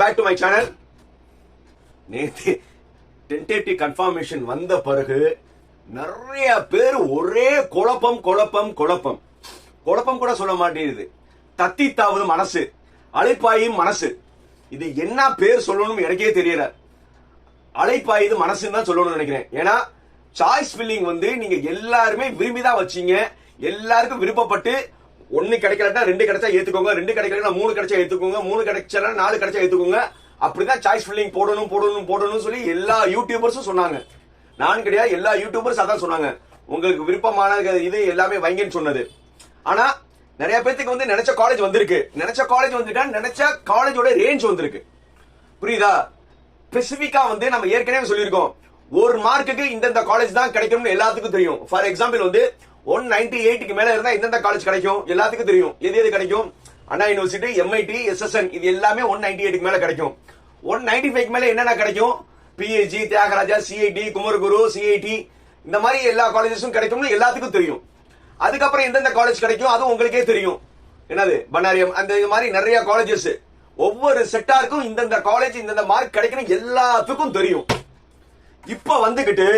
Welcome back to my channel நேத்து tentative confirmation வந்த பிறகு நிறைய பேர் ஒரே குழப்பம் குழப்பம் குழப்பம். குழப்பம் கூட சொல்ல மாட்டேங்குது. தத்தி தாவது மனசு அழைப்பாயும் மனசு. இது என்ன பேர் சொல்லணும்னு எனக்கே தெரியல. அழைப்பாயுது மனசுன்னு தான் சொல்லணும்னு நினைக்கிறேன். ஏன்னா சாய்ஸ் ஃபில்லிங் வந்து நீங்க எல்லாருமே விரும்பி தான் வச்சீங்க. எல்லாருக்கும் விருப்பப்பட்டு ஒன்னு கிடைக்கலட்டா ரெண்டு கிடைச்சா ஏத்துக்கோங்க ரெண்டு கிடைக்கலன்னா மூணு கிடைச்சா ஏத்துக்கோங்க மூணு கிடைச்சா நாலு கிடைச்சா ஏத்துக்கோங்க. அப்படிதான் சாய்ஸ் ஃபில்லிங் போடணும் போடணும் போடணும்னு சொல்லி எல்லா யூடியூபர்ஸும் சொன்னாங்க. நான் கிடையாது எல்லா யூடியூபர்ஸ் அதான் சொன்னாங்க. உங்களுக்கு விருப்பமான இது எல்லாமே வைங்கன்னு சொன்னது. ஆனா நிறைய பேத்துக்கு வந்து நினைச்ச காலேஜ் வந்திருக்கு. நினைச்ச காலேஜ் வந்துட்டா நினைச்ச காலேஜோட ரேஞ்ச் வந்திருக்கு. புரியுதா? ஸ்பெசிபிக்கா வந்து நம்ம ஏற்கனவே சொல்லியிருக்கோம். ஒரு மார்க்குக்கு இந்தந்த காலேஜ் தான் கிடைக்கும்னு எல்லாத்துக்கும் தெரியும். ஃபார் எக்ஸாம்பிள் வந்து ஒன் நைன்டி எயிட்டுக்கு மேல இருந்தா எந்தெந்த காலேஜ் கிடைக்கும்? எல்லாத்துக்கும் தெரியும். எது எது கிடைக்கும்? அண்ணா யூனிவர்சிட்டி எம்ஐடி எஸ்எஸ்என் இது எல்லாமே ஒன் நைன்டி எயிட்டுக்கு மேல கிடைக்கும். ஒன் நைன்டி ஃபைவ் மேல என்னென்ன கிடைக்கும்? PHC Thiagaraja CIT Kumaraguru CIT இந்த மாதிரி எல்லா காலேஜஸும் கிடைக்கும்னு எல்லாத்துக்கும் தெரியும். அதுக்கப்புறம் எந்தெந்த காலேஜ் கிடைக்கும்? அதுவும் உங்களுக்கே தெரியும். என்னது? பண்ணாரியம் அந்த இது மாதிரி நிறைய காலேஜஸ் ஒவ்வொரு செட்டாருக்கும் இந்தந்த காலேஜ் இந்தந்த மார்க் கிடைக்கணும் எல்லாத்துக்கும் தெரியும். இப்ப வந்துகிட்டு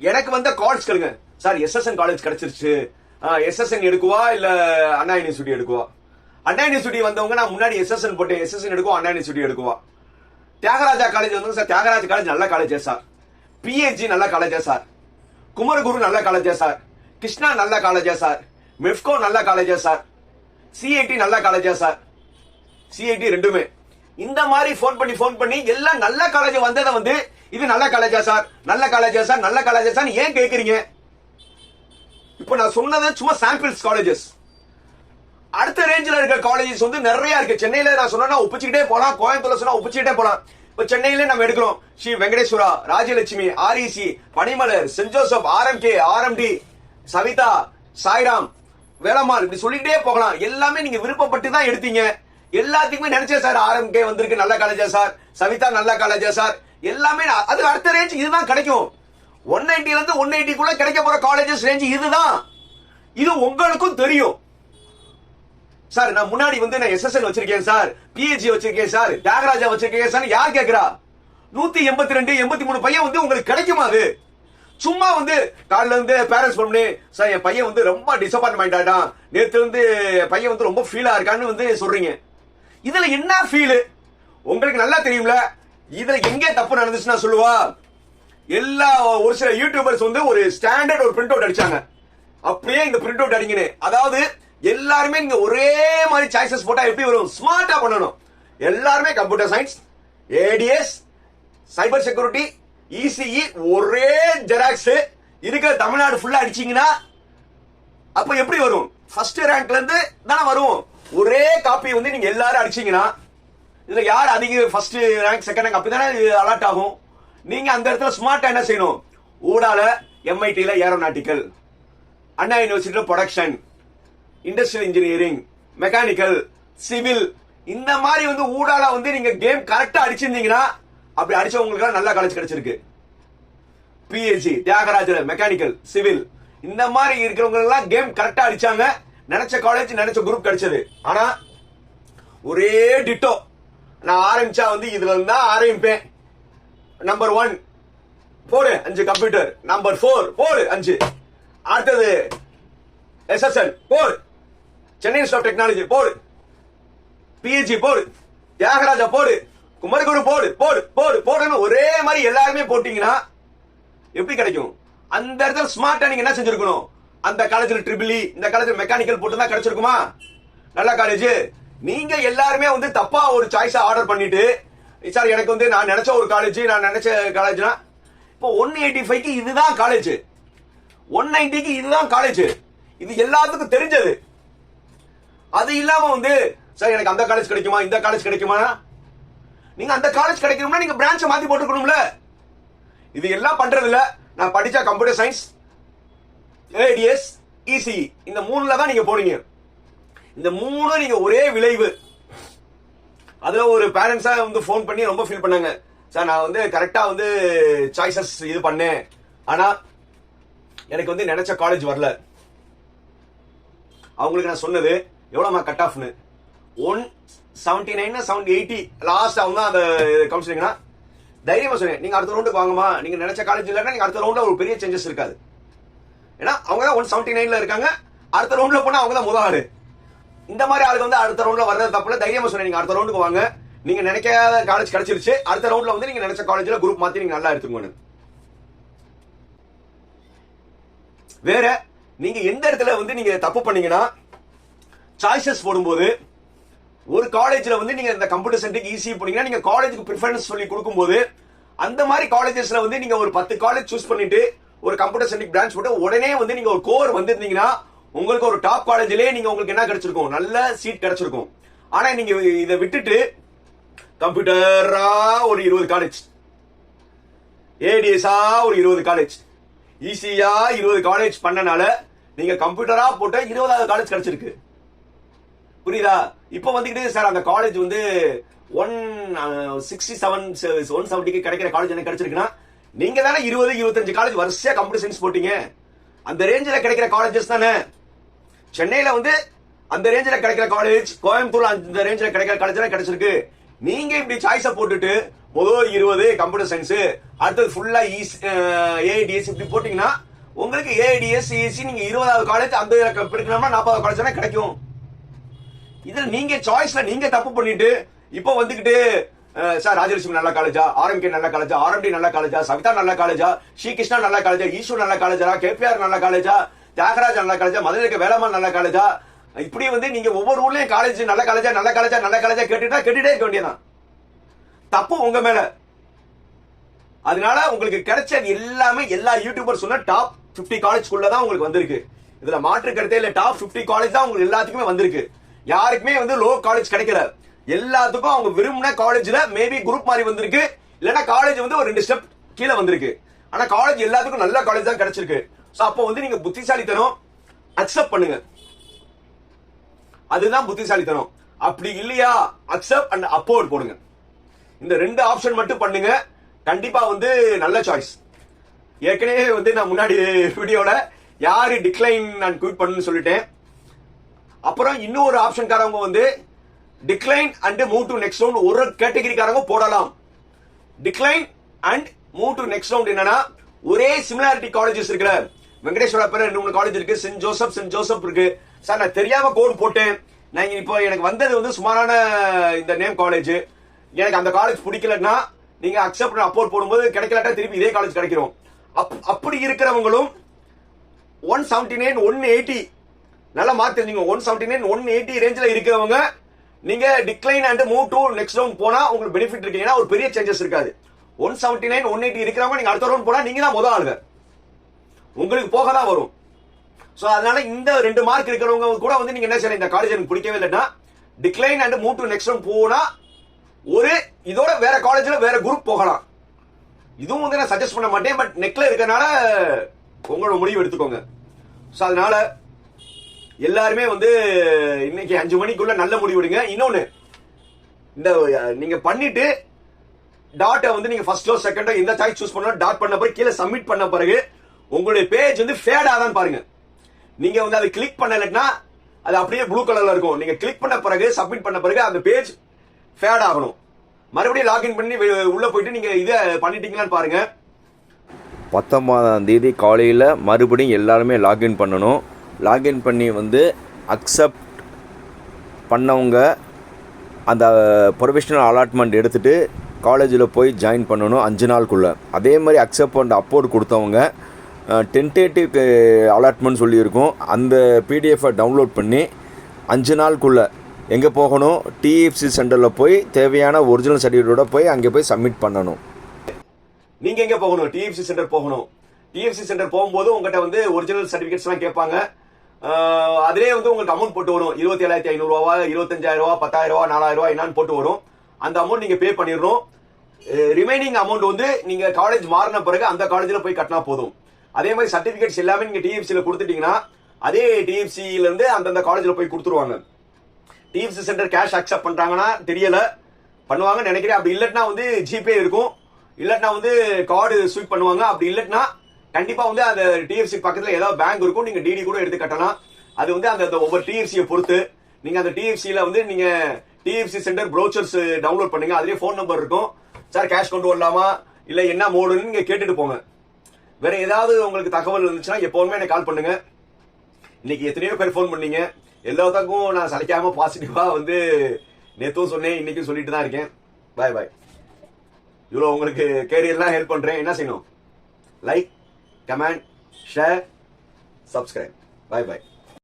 எனக்கு வந்த காலேஜ் கேளுங்க. சார் எஸ்எஸ்என் காலேஜ் கிடைச்சிருச்சு எஸ்எஸ்என் எடுக்குவா இல்ல அண்ணா யூனிவர்சிட்டி எடுக்குவா அண்ணா யூனிவர்சிட்டி வந்தவங்க நான் முன்னாடி எஸ்எஸ்என் போட்டேன் எஸ்எஸ்என் எடுக்குவா அண்ணா யூனிவர்சிட்டி எடுக்குவா தியாகராஜா காலேஜ் வந்தவங்க சார் தியாகராஜ காலேஜ் நல்ல காலேஜா சார் பிஹெச்சி நல்ல காலேஜா சார் குமரகுரு நல்ல காலேஜா சார் கிருஷ்ணா நல்ல காலேஜா சார் மெஃப்கோ நல்ல காலேஜா சார் சிஐடி நல்ல காலேஜா சார் சிஐடி ரெண்டுமே இந்த மாதிரி ஃபோன் பண்ணி ஃபோன் பண்ணி எல்லாம் நல்ல காலேஜ் வந்ததை வந்து இது நல்ல காலேஜா சார் நல்ல காலேஜா சார் நல்ல காலேஜா சார் ஏன் கேட்குறீங்க இப்போ நான் சொன்னது சும்மா சாம்பிள்ஸ் காலேஜஸ் அடுத்த ரேஞ்சில் இருக்க காலேஜஸ் வந்து நிறைய இருக்கு. சென்னையில நான் சொன்னா ஒப்பிச்சுக்கிட்டே போலாம். கோயம்புத்தூர்ல சொன்னா ஒப்பிச்சுக்கிட்டே போலாம். இப்ப சென்னையில நம்ம எடுக்கிறோம். Sri Venkateswara Rajalakshmi REC Panimalar saint Joseph RMK RMD Saveetha Sairam Velammal இப்படி சொல்லிக்கிட்டே போகலாம். எல்லாமே நீங்க விருப்பப்பட்டு தான் எடுத்தீங்க. எல்லாத்துக்குமே நினைச்சேன் சார் ஆர்எம்கே வந்திருக்கு. நல்ல காலேஜா சார். சவிதா நல்ல காலேஜா சார். எல்லாமே அது அடுத்த ரேஞ்ச் இதுதான் கிடைக்கும். ஒன் நைன்டில இருந்து ஒன் குள்ள கிடைக்க போற காலேஜஸ் ரேஞ்ச் இதுதான். இது உங்களுக்கும் தெரியும். சார் நான் முன்னாடி வந்து நான் எஸ்எஸ்எல் வச்சிருக்கேன் சார். பிஹெச்சி வச்சிருக்கேன் சார். தியாகராஜா வச்சிருக்கேன் சார். யார் கேட்கிறா நூத்தி எண்பத்தி ரெண்டு எண்பத்தி மூணு பையன் வந்து உங்களுக்கு கிடைக்குமா அது? சும்மா வந்து காலில இருந்து பேரண்ட்ஸ் பண்ணு. சார் என் பையன் வந்து ரொம்ப டிசப்பாயின்மெண்ட் ஆயிட்டான். நேற்று வந்து பையன் வந்து ரொம்ப ஃபீலா இருக்கான்னு வந்து சொல்றீங்க. இதுல என்ன ஃபீலு உங்களுக்கு நல்லா தெரியும்ல? இதுல எங்கே தப்பு நடந்துச்சுன்னா சொல்லுவா? எல்லா ஒரு சில யூடியூபர்ஸ் வந்து ஒரு ஸ்டாண்டர்ட் ஒரு பிரிண்ட் அவுட் அடிச்சாங்க. அப்படியே இந்த பிரிண்ட் அவுட் அடிங்கன்னு. அதாவது எல்லாருமே நீங்க ஒரே மாதிரி சாய்ஸஸ் போட்டா எப்படி வரும்? ஸ்மார்ட்டா பண்ணணும். எல்லாருமே computer science ADS cyber security ECE ஒரே ஜெராக்ஸ் இருக்கிற தமிழ்நாடு ஃபுல்லா அடிச்சீங்கன்னா அப்ப எப்படி வரும்? ஃபர்ஸ்ட் ரேங்க்ல இருந்து தானே வரும். ஒரே காப்பி வந்து நீங்க எல்லாரும் அடிச்சீங்கன்னா இதுல யார் அதிக ஃபர்ஸ்ட் ரேங்க் செகண்ட் ரேங்க் அப்படிதானே அலர்ட் ஆகும்? நீங்க அந்த இடத்துல ஸ்மார்ட்டா என்ன செய்யணும்? ஊடால எம்ஐடியில ஏரோநாட்டிக்கல் அண்ணா யூனிவர்சிட்டியில production industrial engineering mechanical civil இந்த மாதிரி வந்து ஊடால வந்து நீங்க கேம் கரெக்டா அடிச்சிருந்தீங்கன்னா அப்படி அடிச்சவங்களுக்கு நல்ல காலேஜ் கிடைச்சிருக்கு. பிஹெச்சி தியாகராஜர் மெக்கானிக்கல் சிவில் இந்த மாதிரி இருக்கிறவங்க எல்லாம் கேம் கரெக்டா அடிச்சாங்க. நினைச்ச காலேஜ் நினைச்ச குரூப் கிடைச்சது. ஆனா ஒரே டிட்டோ நான் ஆரம்பிச்சா வந்து இதுல இருந்தா ஆரம்பிப்பேன். நம்பர் ஒன் போடு அஞ்சு கம்ப்யூட்டர் நம்பர் ஃபோர் போடு அஞ்சு. அடுத்தது எஸ்எஸ்எல் போடு சென்னை இன்ஸ்டியூட் ஆஃப் டெக்னாலஜி போடு பிஹெச்சி போடு தியாகராஜா போடு குமரகுரு போடு போடு போடு போடுன்னு ஒரே மாதிரி எல்லாருமே போட்டீங்கன்னா எப்படி கிடைக்கும்? அந்த இடத்துல ஸ்மார்ட்டா நீங்க என்ன செஞ்சிருக்கணும்? அந்த காலேஜ்ல ட்ரிபிள் e, இந்த காலேஜ்ல மெக்கானிக்கல் போட்டு தான் கிடைச்சிருக்குமா? நல்ல காலேஜ் நீங்க எல்லாருமே வந்து தப்பா ஒரு சாய்ஸா ஆர்டர் பண்ணிட்டு சார் எனக்கு வந்து நான் நினைச்ச ஒரு காலேஜ் நான் நினைச்ச காலேஜ்னா இப்போ ஒன் எயிட்டி ஃபைவ்க்கு இதுதான் காலேஜ் ஒன் நைன்டிக்கு இதுதான் காலேஜ் இது எல்லாத்துக்கும் தெரிஞ்சது. அது இல்லாம வந்து சார் எனக்கு அந்த காலேஜ் கிடைக்குமா இந்த காலேஜ் கிடைக்குமா? நீங்க அந்த காலேஜ் கிடைக்கணும்னா நீங்க பிரான்ச்சை மாத்தி போட்டுக்கணும்ல. இது எல்லாம் பண்றது இல்ல நான் படிச்ச கம்ப்யூட்டர் சயின்ஸ் ஏடிஎஸ் இசி இந்த மூணுல தான் நீங்க போறீங்க. இந்த மூணு நீங்க ஒரே விளைவு. அதுல ஒரு பேரண்ட்ஸா வந்து ஃபோன் பண்ணி ரொம்ப ஃபீல் பண்ணாங்க. சார் நான் வந்து கரெக்டா வந்து சாய்ஸஸ் இது பண்ணேன். ஆனா எனக்கு வந்து நினைச்ச காலேஜ் வரல. அவங்களுக்கு நான் சொன்னது எவ்வளவுமா cut ஆஃப்னு one seventy nine seventy eighty last அவங்க அந்த கவுன்சிலிங்னா தைரியமா சொன்னேன். நீங்க அடுத்த ரவுண்டுக்கு வாங்கம்மா. நீங்க நினைச்ச காலேஜ் இல்லைன்னா நீங்க அடுத்த ரவுண்ட்ல ஒரு பெரிய சேஞ்சஸ் இருக்காது. ஏன்னா அவங்க தான் ஒன் செவன்டி நைன்ல இருக்காங்க. அடுத்த ரவுண்ட்ல போனா அவங்க தான் முதல் ஆளு. இந்த மாதிரி ஆளுங்க வந்து அடுத்த ரவுண்ட்ல வர்றது தப்புல தைரியமா சொன்னீங்க நீங்க அடுத்த ரவுண்டுக்கு வாங்க. நீங்க நினைக்காத காலேஜ் கிடைச்சிருச்சு. அடுத்த ரவுண்ட்ல வந்து நீங்க நினைச்ச காலேஜ்ல குரூப் மாத்தி நீங்க நல்லா எடுத்துக்கணும் வேற நீங்க எந்த இடத்துல வந்து நீங்க தப்பு பண்ணீங்கன்னா சாய்ஸஸ் போடும்போது ஒரு காலேஜ்ல வந்து நீங்க இந்த கம்ப்யூட்டர் சென்டருக்கு ஈஸி போனீங்கன்னா நீங்க காலேஜுக்கு ப்ரிஃபரன்ஸ் சொல்லி கொடுக்கும்போது அந்த மாதிரி காலேஜஸ்ல வந்து நீங்க ஒரு பத்து காலேஜ் சூஸ் பண்ணிட்டு ஒரு கம்ப்யூட்டர் சென்டிக் பிரான்ச் போட்டு உடனே வந்து நீங்க ஒரு கோர் வந்திருந்தீங்கன்னா உங்களுக்கு ஒரு டாப் காலேஜ்லயே நீங்க உங்களுக்கு என்ன கிடைச்சிருக்கும்? நல்ல சீட் கிடைச்சிருக்கும். ஆனா நீங்க இதை விட்டுட்டு கம்ப்யூட்டரா ஒரு இருபது காலேஜ் ஏடிஎஸ்ஆ ஒரு இருபது காலேஜ் ஈஸியா இருபது காலேஜ் பண்ணனால நீங்க கம்ப்யூட்டரா போட்ட இருபதாவது காலேஜ் கிடைச்சிருக்கு. புரியுதா? இப்போ வந்துக்கிட்டு சார் அந்த காலேஜ் வந்து ஒன் சிக்ஸ்டி செவன் ஒன் செவன்டிக்கு கிடைக்கிற காலேஜ் எனக்கு கிடைச்சிருக்குன்னா நீங்க தானே இருபது இருபத்தஞ்சு காலேஜ் வரிசையா கம்ப்யூட்டர் சயின்ஸ் போட்டீங்க. அந்த ரேஞ்சில் கிடைக்கிற காலேஜஸ் தானே. சென்னையில வந்து அந்த ரேஞ்சில் கிடைக்கிற காலேஜ் கோயம்புத்தூர் அந்த ரேஞ்சில் கிடைக்கிற காலேஜ் கிடைச்சிருக்கு. நீங்க இப்படி சாய்ஸை போட்டுட்டு முதல் இருபது கம்ப்யூட்டர் சயின்ஸ் அடுத்தது ஃபுல்லா ஏஐடிஎஸ் இப்படி போட்டீங்கன்னா உங்களுக்கு ஏஐடிஎஸ் இசி நீங்க இருபதாவது காலேஜ் அந்த படிக்கணும்னா நாற்பதாவது காலேஜ் கிடைக்கும். இதுல நீங்க சாய்ஸ்ல நீங்க தப்பு பண்ணிட்டு இப்போ வந்துகிட்டு சார் ராஜலட்சுமி நல்ல காலேஜா ஆர்எம்கே நல்ல காலேஜா ஆர்எம்டி நல்ல காலேஜா சவிதா நல்ல காலேஜா ஸ்ரீ கிருஷ்ணா நல்ல காலேஜா ஈஸ்வர் நல்ல காலேஜா கேபிஆர் நல்ல காலேஜா தியாகராஜ் நல்ல காலேஜா மதுரை இருக்க வேலம்மாள் நல்ல காலேஜா இப்படி வந்து நீங்க ஒவ்வொரு ஊர்லயும் காலேஜ் நல்ல காலேஜா நல்ல காலேஜா நல்ல காலேஜா கேட்டுட்டா கேட்டுட்டே இருக்க வேண்டியதான் தப்பு உங்க மேல. அதனால உங்களுக்கு கிடைச்ச எல்லாமே எல்லா யூடியூபர் சொன்ன டாப் பிப்டி காலேஜ் தான் உங்களுக்கு வந்திருக்கு. இதுல மாற்று கருத்தே இல்ல. டாப் 50 காலேஜ் தான் உங்களுக்கு எல்லாத்துக்குமே வந்திருக்கு. யாருக்குமே வந்து லோ காலேஜ் கிடைக்கல. எல்லாத்துக்கும் அவங்க விரும்பின காலேஜ்ல மேபி குரூப் மாதிரி வந்திருக்கு. இல்லைன்னா காலேஜ் வந்து ஒரு ரெண்டு ஸ்டெப் கீழே வந்திருக்கு. ஆனா காலேஜ் எல்லாத்துக்கும் நல்ல காலேஜ் தான் கிடைச்சிருக்கு. சோ அப்போ வந்து நீங்க புத்திசாலித்தனம் அக்செப்ட் பண்ணுங்க. அதுதான் புத்திசாலித்தனம். அப்படி இல்லையா? அக்செப்ட் அண்ட் அப்போர்ட் போடுங்க. இந்த ரெண்டு ஆப்ஷன் மட்டும் பண்ணுங்க. கண்டிப்பா வந்து நல்ல சாய்ஸ் ஏற்கனவே வந்து நான் முன்னாடி வீடியோல யாரு டிக்ளைன் நான் குயிட் பண்ணுன்னு சொல்லிட்டேன். அப்புறம் இன்னொரு ஆப்ஷன்காரவங்க வந்து decline and move to next round ஒரு கேட்டகரிக்காரங்க போடலாம். Decline and move to next round என்னன்னா ஒரே சிமிலாரிட்டி காலேஜஸ் இருக்கிற வெங்கடேஸ்வர பேர் ரெண்டு மூணு காலேஜ் இருக்கு. சென்ட் ஜோசப் சென்ட் ஜோசப் இருக்கு. சார் நான் தெரியாம கோடு போட்டேன். நான் இப்போ எனக்கு வந்தது வந்து சுமாரான இந்த நேம் காலேஜ் எனக்கு அந்த காலேஜ் பிடிக்கலன்னா நீங்க அக்செப்ட் அப்போர்ட் போடும்போது கிடைக்கலட்டா திருப்பி இதே காலேஜ் கிடைக்கிறோம். அப்- அப்படி இருக்கிறவங்களும் one seventy nine one eighty நல்லா மார்க் தெரிஞ்சுங்க one seventy nine one eighty ரேஞ்சில் இருக்கிறவங்க நீங்க decline and move to next round போனா உங்களுக்கு பெனிஃபிட் இருக்கீங்கன்னா ஒரு பெரிய சேஞ்சஸ் இருக்காது. One seventy nine one eighty இருக்கிறவங்க நீங்க அடுத்த ரவுண்ட் போனா நீங்க தான் முதல் ஆளுங்க. உங்களுக்கு போக தான் வரும். ஸோ அதனால இந்த ரெண்டு மார்க் இருக்கிறவங்க கூட வந்து நீங்க என்ன செய்யலாம் இந்த காலேஜ் எனக்கு பிடிக்கவே இல்லைன்னா decline and move to next one போனா ஒரு இதோட வேற காலேஜ்ல வேற குரூப் போகலாம். இதுவும் வந்து நான் சஜஸ்ட் பண்ண மாட்டேன் பட் நெக்ல இருக்கனால உங்களோட முடிவு எடுத்துக்கோங்க. ஸோ அதனால எல்லாருமே வந்து இன்னைக்கு அஞ்சு மணிக்குள்ள நல்ல முடிவு எடுங்க. இன்னொன்னு இந்த நீங்க பண்ணிட்டு டாட்டை வந்து நீங்க ஃபர்ஸ்டோ செகண்டோ எந்த சாய்ஸ் சூஸ் பண்ணாலும் டாட் பண்ண பிறகு கீழே சப்மிட் பண்ண பிறகு உங்களுடைய பேஜ் வந்து ஃபேட் ஆதான் பாருங்க. நீங்க வந்து அதை கிளிக் பண்ணலன்னா அது அப்படியே ப்ளூ கலர்ல இருக்கும். நீங்க கிளிக் பண்ண பிறகு சப்மிட் பண்ண பிறகு அந்த பேஜ் ஃபேட் ஆகணும். மறுபடியும் லாகின் பண்ணி உள்ள போயிட்டு நீங்க இதை பண்ணிட்டீங்களான்னு பாருங்க. பத்தொன்பதாம் தேதி காலையில் மறுபடியும் எல்லாருமே லாகின் பண்ணணும். லாகின் பண்ணி வந்து அக்செப்ட் பண்ணவங்க அந்த ப்ரொஃபஷனல் அலாட்மெண்ட் எடுத்துகிட்டு காலேஜில் போய் ஜாயின் பண்ணணும் அஞ்சு நாளுக்குள்ளே. அதே மாதிரி அக்செப்ட் பண்ண அப்போர்ட் கொடுத்தவங்க டென்டேட்டிவ் அலாட்மெண்ட் சொல்லியிருக்கோம். அந்த பிடிஎஃபை டவுன்லோட் பண்ணி அஞ்சு நாளுக்குள்ளே எங்கே போகணும்? டிஎஃப்சி சென்டரில் போய் தேவையான ஒரிஜினல் சர்டிஃபிகேட்டோட போய் அங்கே போய் சப்மிட் பண்ணணும். நீங்கள் எங்கே போகணும்? டிஎஃப்சி சென்டர் போகணும். டிஎஃப்சி சென்டர் போகும்போது உங்கள்கிட்ட வந்து ஒரிஜினல் சர்டிஃபிகேட்ஸ்லாம் கேட்பாங்க. அதிலே வந்து உங்களுக்கு அமௌண்ட் போட்டு வரும். இருபத்தி ஏழாயிரத்தி ஐநூறுரூவா இருபத்தஞ்சாயிரம் ரூபா பத்தாயிரம் ரூபா நாலாயிரம் ரூபா என்னன்னு போட்டு வரும். அந்த அமௌண்ட் நீங்கள் பே பண்ணிடணும். ரிமைனிங் அமௌண்ட் வந்து நீங்கள் காலேஜ் மாறின பிறகு அந்த காலேஜில் போய் கட்டினா போதும். அதே மாதிரி சர்டிபிகேட்ஸ் எல்லாமே நீங்க டிஎஃப்சில கொடுத்துட்டீங்கன்னா அதே டிஎஃப்சியிலேருந்து அந்தந்த காலேஜில் போய் கொடுத்துருவாங்க. டிஎஃப்சி சென்டர் கேஷ் அக்செப்ட் பண்றாங்கன்னா தெரியல. பண்ணுவாங்கன்னு நினைக்கிறேன். அப்படி இல்லட்டினா வந்து ஜிபே இருக்கும். இல்லட்னா வந்து கார்டு ஸ்வீப் பண்ணுவாங்க. அப்படி இல்லட்னா கண்டிப்பா வந்து அந்த டிஎஃப்சி பக்கத்துல ஏதாவது பேங்க் இருக்கும். நீங்க டிடி கூட எடுத்து கட்டலாம். அது வந்து அந்த ஒவ்வொரு டிஎஃப்சியை பொறுத்து. நீங்க அந்த டிஎஃப்சியில் வந்து நீங்க டிஎஃப்சி சென்டர் ப்ரோச்சர்ஸ் டவுன்லோட் பண்ணுங்க. அதுலேயே ஃபோன் நம்பர் இருக்கும். சார் கேஷ் கொண்டு வரலாமா? இல்ல என்ன மோடுன்னு நீங்க கேட்டுட்டு போங்க. வேற ஏதாவது உங்களுக்கு தகவல் இருந்துச்சுன்னா எப்பவுமே எனக்கு கால் பண்ணுங்க. இன்னைக்கு எத்தனையோ பேர் ஃபோன் பண்ணீங்க. எல்லாத்துக்கும் நான் சளைக்காம பாசிட்டிவா வந்து நேத்தும் சொன்னேன் இன்னைக்கும் சொல்லிட்டு தான் இருக்கேன். பாய் பாய் இவ்வளோ உங்களுக்கு கேரியர்லாம் ஹெல்ப் பண்ணுறேன் என்ன செய்யணும்? Like comment share subscribe bye bye